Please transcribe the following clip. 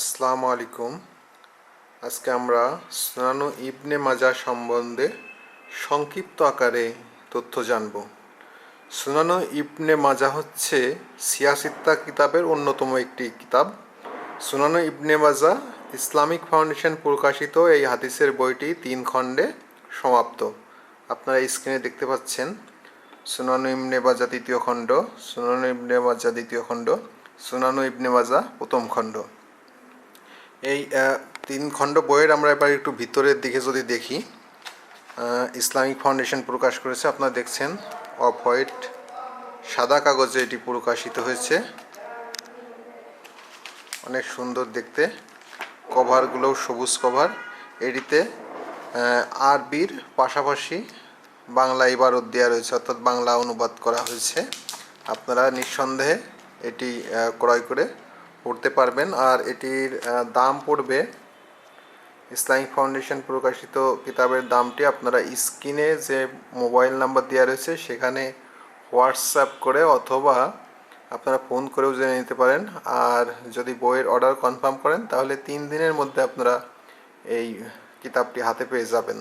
আসসালামু আলাইকুম। আজকে আমরা সুনানু ইবনে মাজা সম্বন্ধে সংক্ষিপ্ত আকারে তথ্য জানব। সুনানু ইবনে মাজা হচ্ছে সিয়াসিত্তা কিতাবের অন্যতম একটি কিতাব। সুনানু ইবনে মাজা ইসলামিক ফাউন্ডেশন প্রকাশিত এই হাদিসের বইটি তিন খণ্ডে সমাপ্ত। আপনারা স্ক্রিনে দেখতে পাচ্ছেন, সুনানু ইবনে মাজা তৃতীয় খণ্ড, সুনানু ইবনে মাজা দ্বিতীয় খণ্ড, সুনানু ইবনে মাজা প্রথম খণ্ড। এই তিন খণ্ড বইয়ের আমরা এবার একটু ভিতরের দিকে যদি দেখি ইসলামিক ফাউন্ডেশন প্রকাশ করেছে। আপনারা দেখছেন, অফ হোয়াইট, সাদা কাগজে এটি প্রকাশিত হয়েছে। অনেক সুন্দর দেখতে। কভারগুলোও সবুজ কভার। এটিতে আরবির পাশাপাশি বাংলা ইবারত দেওয়া রয়েছে, অর্থাৎ বাংলা অনুবাদ করা হয়েছে। আপনারা নিঃসন্দেহে এটি ক্রয় করে পড়তে পারবেন আর এটির দাম পড়বে। ইসলামিক ফাউন্ডেশন প্রকাশিত কিতাবের দামটি আপনারা স্ক্রিনে যে মোবাইল নাম্বার দেওয়া রয়েছে, সেখানে হোয়াটসঅ্যাপ করে অথবা আপনারা ফোন করেও জেনে নিতে পারেন। আর যদি বইয়ের অর্ডার কনফার্ম করেন, তাহলে তিন দিনের মধ্যে আপনারা এই কিতাবটি হাতে পেয়ে যাবেন।